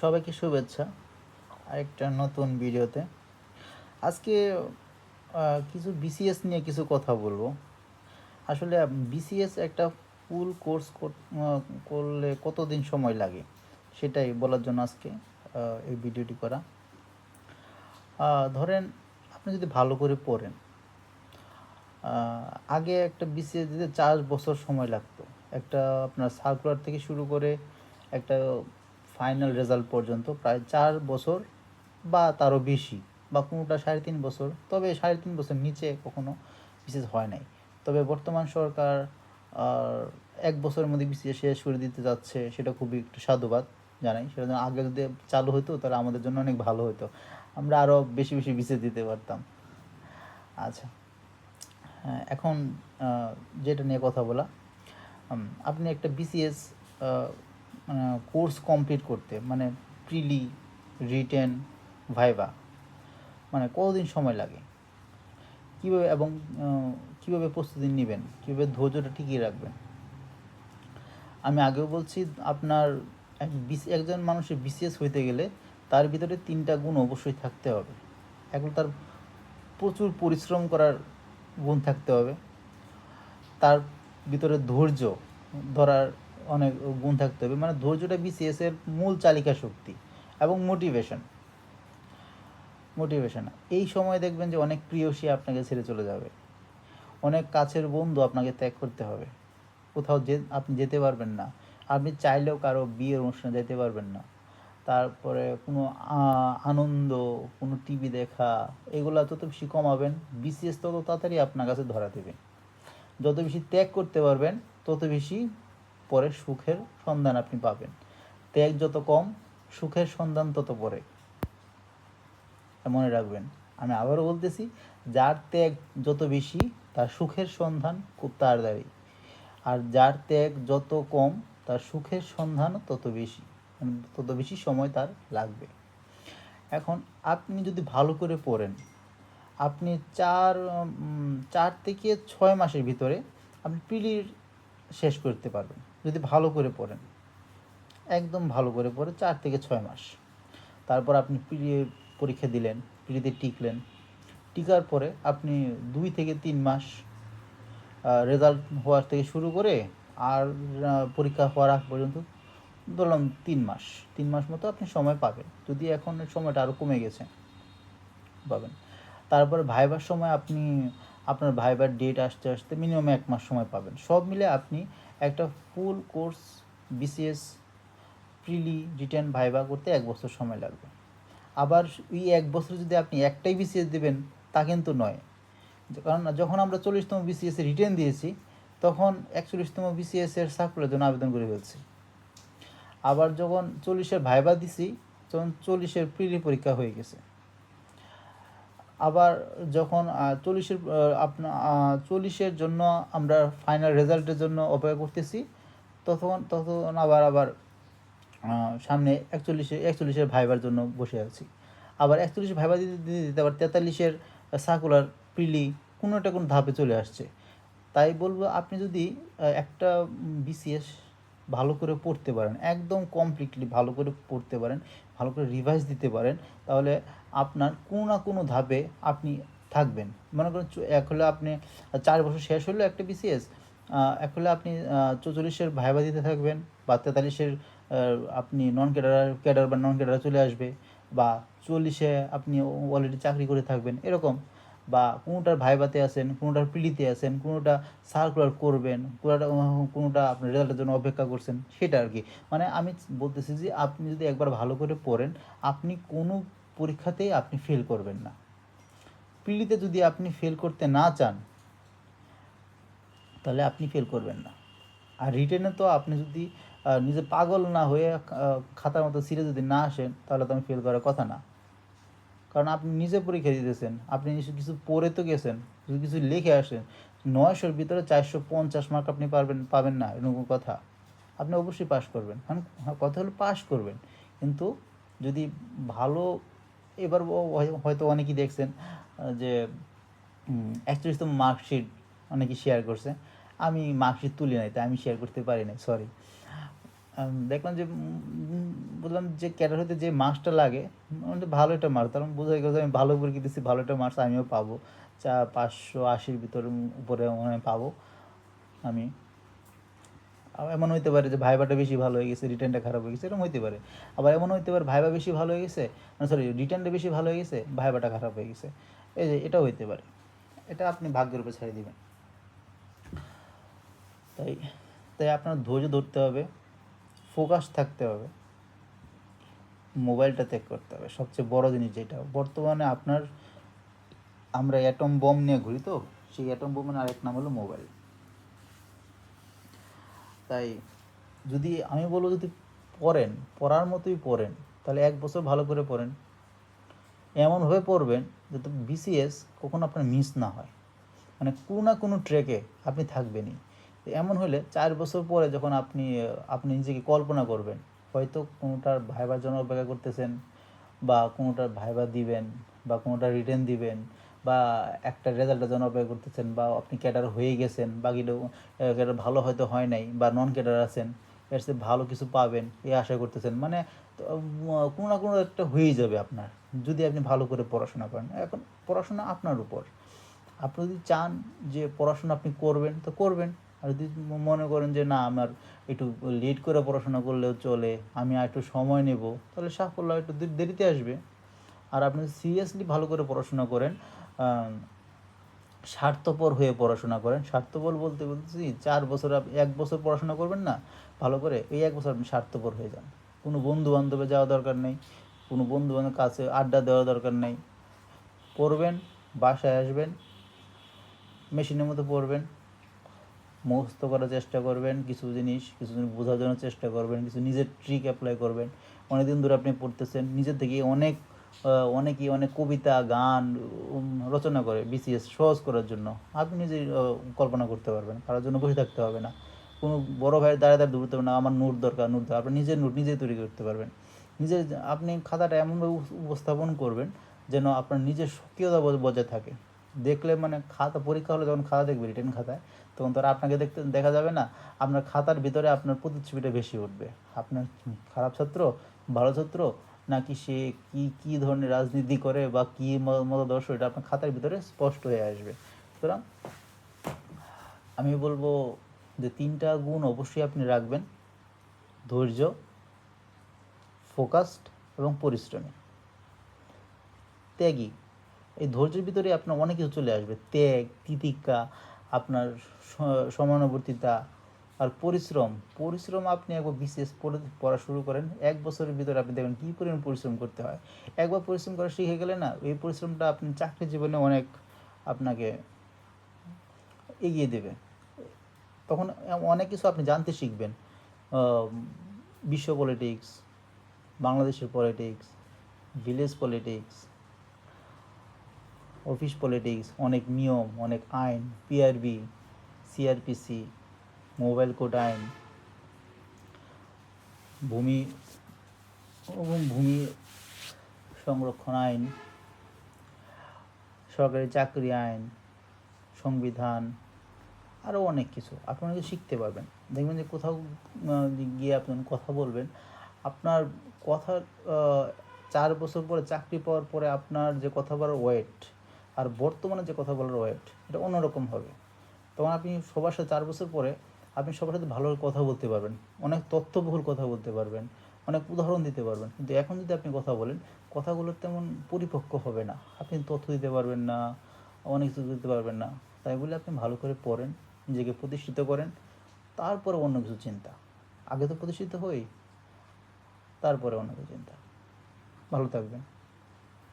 সবাইকে শুভেচ্ছা আরেকটা নতুন ভিডিওতে। আজকে কিছু বিসিএস নিয়ে কিছু কথা বলব। আসলে বিসিএস একটা ফুল কোর্স করলে কতদিন সময় লাগে সেটাই বলার জন্য আজকে এই ভিডিওটি করা। ধরেন আপনি যদি ভালো করে পড়েন আগে একটা বিসিএস দিতে চার বছর সময় লাগতো। একটা আপনার সার্কুলার থেকে শুরু করে একটা ফাইনাল রেজাল্ট পর্যন্ত প্রায় চার বছর বা তারও বেশি, বা কোনোটা সাড়ে তিন বছর। তবে সাড়ে তিন বছর নিচে কখনো বিসিএস হয় নাই। তবে বর্তমান সরকার এক বছরের মধ্যে বিসিএস শেষ করে দিতে যাচ্ছে, সেটা খুবই একটু সাধুবাদ জানাই। সেটা যেন আগে যদি চালু হতো তাহলে আমাদের জন্য অনেক ভালো হতো আমরা আরও বেশি বেশি বিসিএস দিতে পারতাম। আচ্ছা হ্যাঁ এখন যেটা নিয়ে কথা বলা আপনি একটা বিসিএস কোর্স কমপ্লিট করতে মানে প্রিলি, রিটেন, ভাইবা মানে কতদিন সময় লাগে? কীভাবে এবং কীভাবে প্রস্তুতি নেবেন? কীভাবে ধৈর্যটা টিকিয়ে রাখবেন? আমি আগেও বলছি, আপনার এক একজন মানুষের বিসিএস হইতে গেলে তার ভিতরে তিনটা গুণ অবশ্যই থাকতে হবে। এখন তার প্রচুর পরিশ্রম করার গুণ থাকতে হবে। তার ভিতরে ধৈর্য ধরার অনেক গুণ থাকতে হবে। মানে ধৈর্যটা বিসিএস এর মূল চালিকা শক্তি এবং মোটিভেশন মোটিভেশন এই সময় দেখবেন যে অনেক প্রিয়সী আপনাকে ছেড়ে চলে যাবে। অনেক কাছের বন্ধু আপনাকে ত্যাগ করতে হবে। কোথাও যে আপনি যেতে পারবেন না। আপনি চাইলেও কারও বিয়ের অনুষ্ঠানে যেতে পারবেন না। তারপরে কোনো আনন্দ, কোনো টিভি দেখা, এগুলো যত বেশি কমাবেন বিসিএস তত তাড়াতাড়ি আপনার কাছে ধরা দেবে। যত বেশি ত্যাগ করতে পারবেন, তত বেশি পরে সুখের সন্ধান আপনি পাবেন। ত্যাগ যত কম, সুখের সন্ধান তত পরে। মনে রাখবেন, আমি আবারও বলতেছি, যার ত্যাগ যত বেশি, তার সুখের সন্ধান খুব তাড়াতাড়ি আর যার ত্যাগ যত কম, তার সুখের সন্ধান তত বেশি। মানে তত বেশি সময় তার লাগবে। এখন আপনি যদি ভালো করে পড়েন, আপনি চার চার থেকে ছয় মাসের ভিতরে আপনি পিলির শেষ করতে পারবেন। যদি ভালো করে পড়েন, একদম ভালো করে পড়ে চার থেকে ছয় মাস। তারপর আপনি প্রি পরীক্ষা দিলেন প্রিতে টিকলেন। টিকার পরে আপনি দুই থেকে তিন মাস রেজাল্ট হওয়ার থেকে শুরু করে আর পরীক্ষা হওয়ার আগ পর্যন্ত ধরলাম তিন মাস। তিন মাস মতো আপনি সময় পাবেন। যদি এখন সময়টা আরও কমে গেছে, পাবেন। তারপরে ভাইবার সময় আপনি আপনার ভাইবার ডেট আসতে আসতে মিনিমাম এক মাস সময় পাবেন। সব মিলে আপনি একটা full course BCS preli written viva করতে এক বছর সময় লাগবে। আবার ওই এক বছর যদি আপনি একটাই বিসিএস দেবেন, তা কিন্তু নয়। কারণ যখন আমরা চল্লিশতম বিসিএস রিটার্ন দিয়েছি, তখন একচল্লিশতম বিসিএস এর সার্কুলার জন্য আবেদন করে ফেলছি। আবার যখন চল্লিশের ভাইবা দিছি, তখন চল্লিশের প্রিলি পরীক্ষা হয়ে গেছে। আবার যখন চল্লিশের আপনার চল্লিশের জন্য আমরা ফাইনাল রেজাল্টের জন্য অপেক্ষা করতেছি তখন তখন আবার আবার সামনে একচল্লিশে, একচল্লিশের ভাইবার জন্য বসে আছি। আবার একচল্লিশে ভাইবা দিতে দিতে দিতে আবার তেতাল্লিশের সার্কুলার প্রিলি কোনো একটা কোনো ধাপে চলে আসছে। তাই বলব, আপনি যদি একটা বিসিএস ভালো করে পড়তে পারেন, একদম কমপ্লিটলি ভালো করে পড়তে পারেন, ভালো করে রিভাইজ দিতে পারেন, তাহলে আপনার কোনো না কোনো ধাপে আপনি থাকবেন। মনে করেন এক হলে আপনি চার বছর শেষ হলো একটা বিসিএস এক হলে আপনি চৌচল্লিশের ভাইবা দিতে থাকবেন বা তেতাল্লিশের আপনি নন ক্যাডার ক্যাডার বা নন ক্যাডার চলে আসবে বা চল্লিশে আপনি অলরেডি চাকরি করে থাকবেন, এরকম। বা কোনোটার ভাইবাতে আছেন, কোনোটার পিলিতে আছেন, কোনোটা সার্কুলার করবেন, কোনোটা কোনোটা আপনার রেজাল্টের জন্য অপেক্ষা করছেন, সেটা আর কি। মানে আমি বলতেছি যে আপনি যদি একবার ভালো করে পড়েন, আপনি কোনো পরীক্ষাতেই আপনি ফেল করবেন না। পিলিতে যদি আপনি ফেল করতে না চান, তাহলে আপনি ফেল করবেন না। আর রিটেনে তো আপনি যদি নিজে পাগল না হয়ে খাতার মতো সিরে যদি না আসেন, তাহলে তো আমি ফেল করার কথা না। কারণ আপনি নিজে পরীক্ষা দিতেছেন আপনি কিছু পড়ে তো গেছেন যদি কিছু লিখে আসেন। নয়শোর ভিতরে চারশো পঞ্চাশ মার্ক আপনি পারবেন পাবেন না এরকম কথা। আপনি অবশ্যই পাশ করবেন। হ্যাঁ, কথা হলো পাশ করবেন। কিন্তু যদি ভালো এবার হয়- হয়তো অনেকেই দেখছেন যে একচল্লিশতম মার্কশিট অনেকেই শেয়ার করছে। আমি মার্কশিট তুলি নাই তাই আমি শেয়ার করতে পারি নাই সরি দেখলাম যে বললাম যে, ক্যাডার হতে যে মার্কসটা লাগে মানে ভালো একটা মার্কস। তার বোঝা গেল যে, আমি ভালো পরীক্ষা দিচ্ছি ভালো একটা মার্কস আমিও পাবো। চা, পাঁচশো আশির ভিতরে উপরে মনে হয় পাবো আমি। এমন হইতে পারে যে ভাইবাটা বেশি ভালো হয়ে গেছে, রিটার্নটা খারাপ হয়ে গেছে, এরকম হইতে পারে। আবার এমন হইতে পারে, ভাইবা বেশি ভালো হয়ে গেছে মানে সরি রিটার্নটা বেশি ভালো হয়ে গেছে ভাইবাটা খারাপ হয়ে গেছে। এই যে, এটাও হইতে পারে। এটা আপনি ভাগ্যের উপর ছেড়ে দিবেন। তাই তাই আপনার ধৈর্য ধরতে হবে। ফোকাস থাকতে হবে। মোবাইলটা ত্যাগ করতে হবে। সবচেয়ে বড় জিনিস যেটা। বর্তমানে আপনার, আমরা অ্যাটম বম নিয়ে ঘুরি তো, সেই অ্যাটম বোমের আরেক নাম হলো মোবাইল। তাই যদি আমি বলব যদি পড়েন, পড়ার মতোই পড়েন, তাহলে এক বছর ভালো করে পড়েন। এমনভাবে পড়বেন যাতে বিসিএস কখনো আপনার মিস না হয়। মানে কোনো না কোনো ট্রেকে আপনি থাকবেনই। এমন হলে চার বছর পরে যখন আপনি আপনি নিজেকে কল্পনা করবেন, হয়তো কোনোটার ভাইবার জন্য অপেক্ষা করতেছেন বা কোনোটার ভাইবা দিবেন বা কোনোটা রিটার্ন দিবেন বা একটা রেজাল্টের জন্য অপেক্ষা করতেছেন বা আপনি ক্যাডার হয়ে গেছেন বাকিটাও ক্যাডার ভালো হয়তো হয় নাই বা নন ক্যাডার আছেন, এর চেয়ে ভালো কিছু পাবেন এই আশা করতেছেন। মানে কোনো না কোনো একটা হয়েই যাবে আপনার, যদি আপনি ভালো করে পড়াশোনা করেন। এখন পড়াশোনা আপনার উপর। আপনি যদি চান যে পড়াশোনা আপনি করবেন, তো করবেন। আর যদি মনে করেন যে, না, আমার একটু লেট করে পড়াশোনা করলেও চলে, আমি আর একটু সময় নেব, তাহলে সাফল্য একটু দেরিতে আসবে। আর আপনি সিরিয়াসলি ভালো করে পড়াশোনা করেন স্বার্থপর হয়ে পড়াশোনা করেন, স্বার্থপর বলতে বলতেছি, চার বছর আপ- এক বছর পড়াশোনা করবেন না, ভালো করে এই এক বছর আপনি স্বার্থপর হয়ে যান। কোনো বন্ধু বান্ধবে যাওয়া দরকার নেই, কোনো বন্ধু বান্ধবের কাছে আড্ডা দেওয়া দরকার নেই। পড়বেন, বাসায় আসবেন, মেশিনের মতো পড়বেন মুখস্থ করার চেষ্টা করবেন, কিছু জিনিস কিছু জিনিস বোঝার জন্য চেষ্টা করবেন, কিছু নিজের ট্রিক অ্যাপ্লাই করবেন। অনেকদিন ধরে আপনি পড়তেছেন নিজের থেকে অনেক অনেকেই অনেক কবিতা, গান রচনা করে বিসিএস সহজ করার জন্য। আপনি নিজে কল্পনা করতে পারবেন, কারোর জন্য বসে থাকতে হবে না। কোনো বড় ভাইয়ের দাঁড়িয়ে দাঁড়িয়ে দৌড়তে হবে না, আমার নোট দরকার নোট দরকার। আপনি নিজের নোট নিজেই তৈরি করতে পারবেন। নিজের আপনি খাতাটা এমনভাবে উপস্থাপন করবেন যেন আপনার নিজের সক্রিয়তা বজায় থাকে। দেখলে মানে খাতা পরীক্ষা হলে যখন খাতা দেখবে রিটার্ন খাতায়, তখন তো আপনাকে দেখতে, দেখা যাবে না। আপনার খাতার ভিতরে আপনার প্রতিচ্ছবিটা বেশি উঠবে। আপনার খারাপ ছাত্র, ভালো ছাত্র, নাকি সে কি কি ধরনের রাজনীতি করে বা কি মতাদর্শ, এটা আপনার খাতার ভিতরে স্পষ্ট হয়ে আসবে। সুতরাং আমি বলব যে তিনটা গুণ অবশ্যই আপনি রাখবেন। ধৈর্য ফোকাসড এবং পরিশ্রমী। ত্যাগী। এই ধৈর্যের ভিতরে আপনার অনেক কিছু চলে আসবে। ত্যাগ, তিতিক্ষা, আপনার সমানুবর্তিতা আর পরিশ্রম। পরিশ্রম আপনি একবার বিশেষ পড়ে শুরু করেন। এক বছরের ভিতরে আপনি দেখবেন কী পরিমাণ পরিশ্রম করতে হয়। একবার পরিশ্রম করা শিখে গেলে না এই পরিশ্রমটা আপনি চাকরি জীবনে অনেক আপনাকে এগিয়ে দেবে। তখন অনেক কিছু আপনি জানতে শিখবেন। বিশ্ব পলিটিক্স বাংলাদেশের politics village politics office politics, অনেক নিয়ম, অনেক আইন পিআরবি সিআরপিসি মোবাইল কোড আইন, ভূমি এবং ভূমি সংরক্ষণ আইন, সরকারি চাকরি আইন, সংবিধান আরও অনেক কিছু। আপনারা কিছু শিখতে পারবেন, দেখবেন যে কোথাও গিয়ে আপনি কথা বলবেন, আপনার কথা চার বছর পরে, চাকরি পাওয়ার পরে আপনার যে কথা বলার ওয়েট আর বর্তমানে যে কথা বলার ওয়েট, এটা অন্যরকম হবে। তখন আপনি সবার সাথে চার বছর পরে আপনি সবার সাথে ভালো কথা বলতে পারবেন, অনেক তথ্যবহুল কথা বলতে পারবেন, অনেক উদাহরণ দিতে পারবেন। কিন্তু এখন যদি আপনি কথা বলেন, কথাগুলো তেমন পরিপক্ক হবে না। আপনি তথ্য দিতে পারবেন না, অনেক কিছু দিতে পারবেন না। তাই বলে আপনি ভালো করে পড়েন, নিজেকে প্রতিষ্ঠিত করেন, তারপরে অন্য কিছু চিন্তা। আগে তো প্রতিষ্ঠিত হই, তারপরে অন্য কিছু চিন্তা। ভালো থাকবেন।